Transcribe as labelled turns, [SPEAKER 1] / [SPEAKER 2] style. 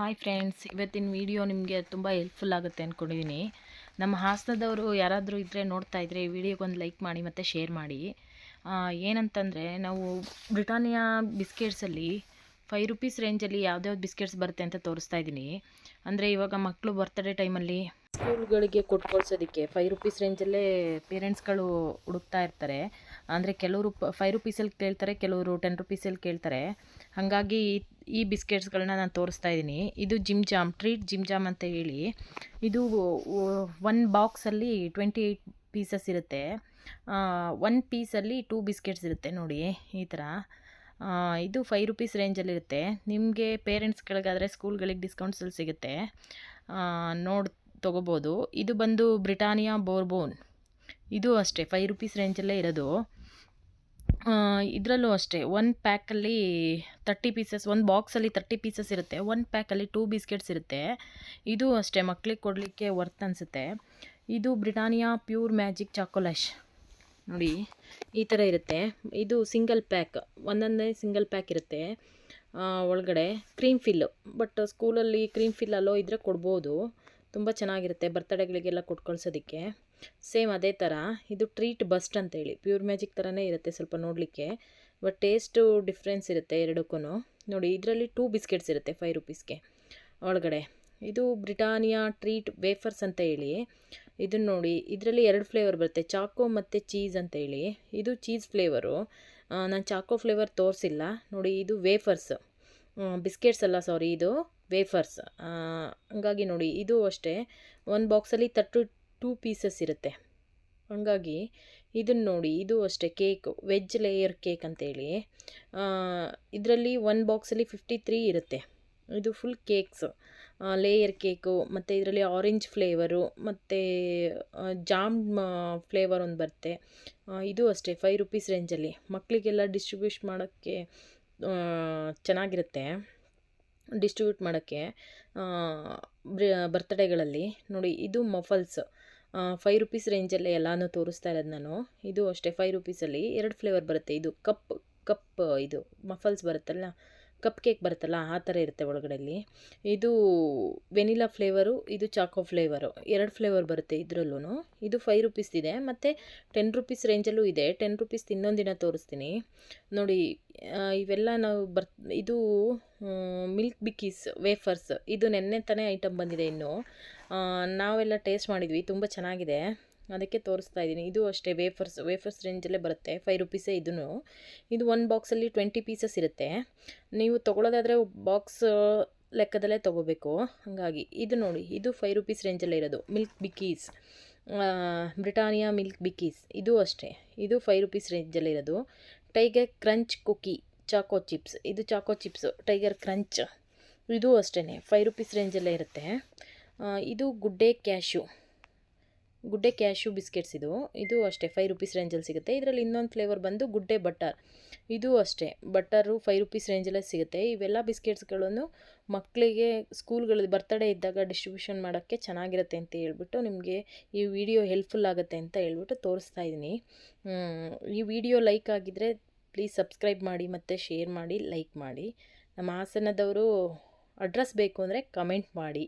[SPEAKER 1] Hi friends, ಇವತ್ತಿನ video ನಿಮಗೆ ತುಂಬ ಹೆಲ್ಪ್ಫುಲ್ ಆಗುತ್ತೆ ಅಂದ್ಕೊಂಡಿದ್ದೀನಿ ನಮ್ಮ ಹಾಸನದವರು ಯಾರಾದರೂ ಇದ್ದರೆ ನೋಡ್ತಾ ಇದ್ದರೆ ಈ ವಿಡಿಯೋಗೆ ಒಂದು ಲೈಕ್ ಮಾಡಿ ಮತ್ತು ಶೇರ್ ಮಾಡಿ. ಏನಂತಂದರೆ ನಾವು ಬ್ರಿಟಾನಿಯಾ ಬಿಸ್ಕೆಟ್ಸಲ್ಲಿ ಫೈವ್ ರುಪೀಸ್ ರೇಂಜಲ್ಲಿ ಯಾವ್ದ್ಯಾವ್ದು ಬಿಸ್ಕೆಟ್ಸ್ ಬರುತ್ತೆ ಅಂತ ತೋರಿಸ್ತಾ ಇದ್ದೀನಿ. ಅಂದರೆ ಇವಾಗ ಮಕ್ಕಳು ಬರ್ತಡೇ ಟೈಮಲ್ಲಿ ಸ್ಕೂಲ್ಗಳಿಗೆ ಕೊಟ್ಕೊಳ್ಸೋದಕ್ಕೆ ಫೈವ್ ರುಪೀಸ್ ರೇಂಜಲ್ಲೇ ಪೇರೆಂಟ್ಸ್ಗಳು ಹುಡುಕ್ತಾ ಇರ್ತಾರೆ. ಅಂದರೆ ಕೆಲವರು ಫೈವ್ ರುಪೀಸಲ್ಲಿ ಕೇಳ್ತಾರೆ, ಕೆಲವರು ಟೆನ್ ರುಪೀಸಲ್ಲಿ ಕೇಳ್ತಾರೆ. ಹಾಗಾಗಿ ಈ- ಬಿಸ್ಕೆಟ್ಸ್ಗಳನ್ನ ನಾನು ತೋರಿಸ್ತಾ ಇದ್ದೀನಿ. ಇದು Jim Jam, treat Jim Jam ಅಂತ ಹೇಳಿ. ಇದು ಒನ್ ಬಾಕ್ಸಲ್ಲಿ ಟ್ವೆಂಟಿ ಏಯ್ಟ್ ಪೀಸಸ್ ಇರುತ್ತೆ. ಒನ್ ಪೀಸಲ್ಲಿ ಟೂ ಬಿಸ್ಕೆಟ್ಸ್ ಇರುತ್ತೆ ನೋಡಿ ಈ ಥರ. ಇದು ಫೈವ್ ರುಪೀಸ್ ರೇಂಜಲ್ಲಿರುತ್ತೆ ನಿಮಗೆ ಪೇರೆಂಟ್ಸ್ಗಳಿಗಾದರೆ ಸ್ಕೂಲ್ಗಳಿಗೆ ಡಿಸ್ಕೌಂಟ್ಸಲ್ಲಿ ಸಿಗುತ್ತೆ. ನೋಡಿ, ತೊಗೋಬೋದು. ಇದು ಬಂದು ಬ್ರಿಟಾನಿಯಾ ಬೋರ್ಬೋನ್. ಇದು ಅಷ್ಟೇ, ಫೈವ್ ರುಪೀಸ್ ರೇಂಜಲ್ಲೇ ಇರೋದು. ಇದರಲ್ಲೂ ಅಷ್ಟೇ. ಒನ್ ಪ್ಯಾಕಲ್ಲಿ ತರ್ಟಿ ಪೀಸಸ್ ಒಂದು ಬಾಕ್ಸಲ್ಲಿ ತರ್ಟಿ ಪೀಸಸ್ ಇರುತ್ತೆ. ಒನ್ ಪ್ಯಾಕಲ್ಲಿ ಟೂ ಬಿಸ್ಕೆಟ್ಸ್ ಇರುತ್ತೆ. ಇದು ಅಷ್ಟೇ, ಮಕ್ಳಿಗೆ ಕೊಡಲಿಕ್ಕೆ ವರ್ತ್ ಅನಿಸುತ್ತೆ. ಇದು ಬ್ರಿಟಾನಿಯಾ ಪ್ಯೂರ್ ಮ್ಯಾಜಿಕ್ ಚಾಕೋಲಾಶ್ ನೋಡಿ, ಈ ಥರ ಇರುತ್ತೆ. ಇದು ಸಿಂಗಲ್ ಪ್ಯಾಕ್ ಒಂದೊಂದೇ ಸಿಂಗಲ್ ಪ್ಯಾಕ್ ಇರುತ್ತೆ. ಒಳಗಡೆ ಕ್ರೀಮ್ ಫಿಲ್ಲು ಬಟ್ ಸ್ಕೂಲಲ್ಲಿ ಕ್ರೀಮ್ ಫಿಲ್ ಅಲ್ಲೋ ಇದ್ದರೆ ಕೊಡ್ಬೋದು. ತುಂಬ ಚೆನ್ನಾಗಿರುತ್ತೆ ಬರ್ತಡೇಗಳಿಗೆಲ್ಲ ಕೊಟ್ಟು ಕಳ್ಸೋದಕ್ಕೆ ಸೇಮ್ ಅದೇ ಥರ ಇದು ಟ್ರೀಟ್ ಬಸ್ಟ್ ಅಂತೇಳಿ ಪ್ಯೂರ್ ಮ್ಯಾಜಿಕ್ ಥರನೇ ಇರುತ್ತೆ ಸ್ವಲ್ಪ ನೋಡಲಿಕ್ಕೆ. ಬಟ್ ಟೇಸ್ಟು ಡಿಫ್ರೆನ್ಸ್ ಇರುತ್ತೆ ಎರಡಕ್ಕೂ ನೋಡಿ, ಇದರಲ್ಲಿ ಟೂ ಬಿಸ್ಕೆಟ್ಸ್ ಇರುತ್ತೆ ಫೈವ್ ರುಪೀಸ್ಗೆ ಒಳಗಡೆ. ಇದು ಬ್ರಿಟಾನಿಯಾ ಟ್ರೀಟ್ ವೇಫರ್ಸ್ ಅಂತ ಹೇಳಿ. ಇದನ್ನು ನೋಡಿ, ಇದರಲ್ಲಿ ಎರಡು ಫ್ಲೇವರ್ ಬರುತ್ತೆ. ಚಾಕೋ ಮತ್ತು ಚೀಸ್ ಅಂತ ಹೇಳಿ. ಇದು ಚೀಸ್ ಫ್ಲೇವರು ನಾನು ಚಾಕೋ ಫ್ಲೇವರ್ ತೋರಿಸಿಲ್ಲ. ನೋಡಿ, ಇದು ವೇಫರ್ಸ್ ಬಿಸ್ಕೆಟ್ಸ್ ಅಲ್ಲ ಸಾರಿ ಇದು ವೇಫರ್ಸ್ ಹಂಗಾಗಿ ನೋಡಿ, ಇದು ಅಷ್ಟೇ. ಒಂದು ಬಾಕ್ಸಲ್ಲಿ ತರ್ಟು ಟೂ ಪೀಸಸ್ ಇರುತ್ತೆ. ಹಂಗಾಗಿ ಇದನ್ನು ನೋಡಿ, ಇದು ಅಷ್ಟೇ ಕೇಕ್, ವೆಜ್ ಲೇಯರ್ ಕೇಕ್ ಅಂತೇಳಿ. ಇದರಲ್ಲಿ ಒನ್ ಬಾಕ್ಸಲ್ಲಿ ಫಿಫ್ಟಿ ತ್ರೀ ಇರುತ್ತೆ. ಇದು ಫುಲ್ ಕೇಕ್ಸ್. ಲೇಯರ್ ಕೇಕು, ಮತ್ತು ಇದರಲ್ಲಿ ಆರೆಂಜ್ ಫ್ಲೇವರು, ಮತ್ತು ಜಾಮ್ ಫ್ಲೇವರ್ ಒಂದು ಬರುತ್ತೆ. ಇದು ಅಷ್ಟೇ, ಫೈವ್ ರುಪೀಸ್ ರೇಂಜಲ್ಲಿ. ಮಕ್ಕಳಿಗೆಲ್ಲ ಡಿಸ್ಟ್ರಿಬ್ಯೂಷ್ ಮಾಡೋಕ್ಕೆ ಚೆನ್ನಾಗಿರುತ್ತೆ. ಡಿಸ್ಟ್ರಿಬ್ಯೂಟ್ ಮಾಡೋಕ್ಕೆ ಬರ್ತ್ಡೇಗಳಲ್ಲಿ. ನೋಡಿ, ಇದು ಮಫಲ್ಸ್. ಫೈವ್ ರುಪೀಸ್ ರೇಂಜಲ್ಲೇ ಎಲ್ಲನೂ ತೋರಿಸ್ತಾ ಇರೋದು ನಾನು. ಇದು ಅಷ್ಟೇ ಫೈವ್ ರುಪೀಸಲ್ಲಿ ಎರಡು ಫ್ಲೇವರ್ ಬರುತ್ತೆ. ಇದು ಕಪ್ ಕಪ್, ಇದು ಮಫಲ್ಸ್ ಬರುತ್ತಲ್ಲ? ಕಪ್ ಕೇಕ್ ಬರುತ್ತಲ್ಲ ಆ ಥರ ಇರುತ್ತೆ ಒಳಗಡೆಯಲ್ಲಿ ಇದು ವೆನಿಲಾ ಫ್ಲೇವರು, ಇದು ಚಾಕೋ ಫ್ಲೇವರು, ಎರಡು ಫ್ಲೇವರ್ ಬರುತ್ತೆ ಇದರಲ್ಲೂ ಇದು ಫೈವ್ ರುಪೀಸ್ ಇದೆ, ಮತ್ತು ಟೆನ್ ರುಪೀಸ್ ರೇಂಜಲ್ಲೂ ಇದೆ. ಟೆನ್ ರುಪೀಸ್ ಇನ್ನೊಂದು ದಿನ ತೋರಿಸ್ತೀನಿ. ನೋಡಿ ಇವೆಲ್ಲ ನಾವು ಬರ್, ಇದು ಮಿಲ್ಕ್ ಬಿಕ್ಕೀಸ್, ವೇಫರ್ಸ್, ಇದು ನೆನ್ನೆ ತಾನೇ ಐಟಮ್ ಬಂದಿದೆ ಇನ್ನು. ನಾವೆಲ್ಲ ಟೇಸ್ಟ್ ಮಾಡಿದ್ವಿ, ತುಂಬ ಚೆನ್ನಾಗಿದೆ. ಅದಕ್ಕೆ ತೋರಿಸ್ತಾ ಇದ್ದೀನಿ. ಇದು ಅಷ್ಟೇ ವೇಫರ್ಸ್ ವೇಫರ್ಸ್ ರೇಂಜಲ್ಲೇ ಬರುತ್ತೆ. ಫೈವ್ ರುಪೀಸೇ ಇದೂ ಇದು ಒಂದು ಬಾಕ್ಸಲ್ಲಿ ಟ್ವೆಂಟಿ ಪೀಸಸ್ ಇರುತ್ತೆ. ನೀವು ತೊಗೊಳೋದಾದರೆ ಬಾಕ್ಸ್ ಲೆಕ್ಕದಲ್ಲೇ ತೊಗೋಬೇಕು. ಹಾಗಾಗಿ, ಇದು ನೋಡಿ, ಇದು ಫೈವ್ ರುಪೀಸ್ ರೇಂಜಲ್ಲೇ ಇರೋದು. Milk Bikis Britannia Milk Bikis ಇದು ಅಷ್ಟೇ. ಇದು ಫೈವ್ ರುಪೀಸ್ ರೇಂಜಲ್ಲೇ ಇರೋದು. Tiger crunch cookie choco chips ಇದು ಚಾಕೋ ಚಿಪ್ಸು ಟೈಗರ್ ಕ್ರಂಚ್ ಇದು ಅಷ್ಟೇ ಫೈವ್ ರುಪೀಸ್ ರೇಂಜಲ್ಲೇ ಇರುತ್ತೆ. ಇದು ಇದು ಗುಡ್ಡೆ ಕ್ಯಾಶ್ಯೂ ಗುಡ್ಡೆ ಕ್ಯಾಶ್ಯೂ ಬಿಸ್ಕೆಟ್ಸ್ ಇದು. ಇದು ಅಷ್ಟೇ ಫೈವ್ ರುಪೀಸ್ ರೇಂಜಲ್ಲಿ ಸಿಗುತ್ತೆ. ಇದರಲ್ಲಿ ಇನ್ನೊಂದು ಫ್ಲೇವರ್ ಬಂದು ಗುಡ್ಡೆ ಬಟರ್. ಇದು ಅಷ್ಟೇ, ಬಟರು ಫೈವ್ ರುಪೀಸ್ ರೇಂಜಲ್ಲೇ ಸಿಗುತ್ತೆ. ಇವೆಲ್ಲ ಬಿಸ್ಕೆಟ್ಸ್ಗಳನ್ನು ಮಕ್ಕಳಿಗೆ ಸ್ಕೂಲ್ಗಳಲ್ಲಿ ಬರ್ತಡೇ ಇದ್ದಾಗ ಡಿಸ್ಟ್ರಿಬ್ಯೂಷನ್ ಮಾಡೋಕ್ಕೆ ಚೆನ್ನಾಗಿರುತ್ತೆ ಅಂತ ಹೇಳ್ಬಿಟ್ಟು ನಿಮಗೆ ಈ ವಿಡಿಯೋ ಹೆಲ್ಪ್ಫುಲ್ ಆಗುತ್ತೆ ಅಂತ ಹೇಳ್ಬಿಟ್ಟು ತೋರಿಸ್ತಾ ಇದ್ದೀನಿ ಈ ವಿಡಿಯೋ ಲೈಕ್ ಆಗಿದ್ದರೆ ಪ್ಲೀಸ್ ಸಬ್ಸ್ಕ್ರೈಬ್ ಮಾಡಿ ಮತ್ತು ಶೇರ್ ಮಾಡಿ ಲೈಕ್ ಮಾಡಿ. ನಮ್ಮ ಹಾಸನದವರು ಅಡ್ರೆಸ್ ಬೇಕು ಅಂದರೆ ಕಮೆಂಟ್ ಮಾಡಿ.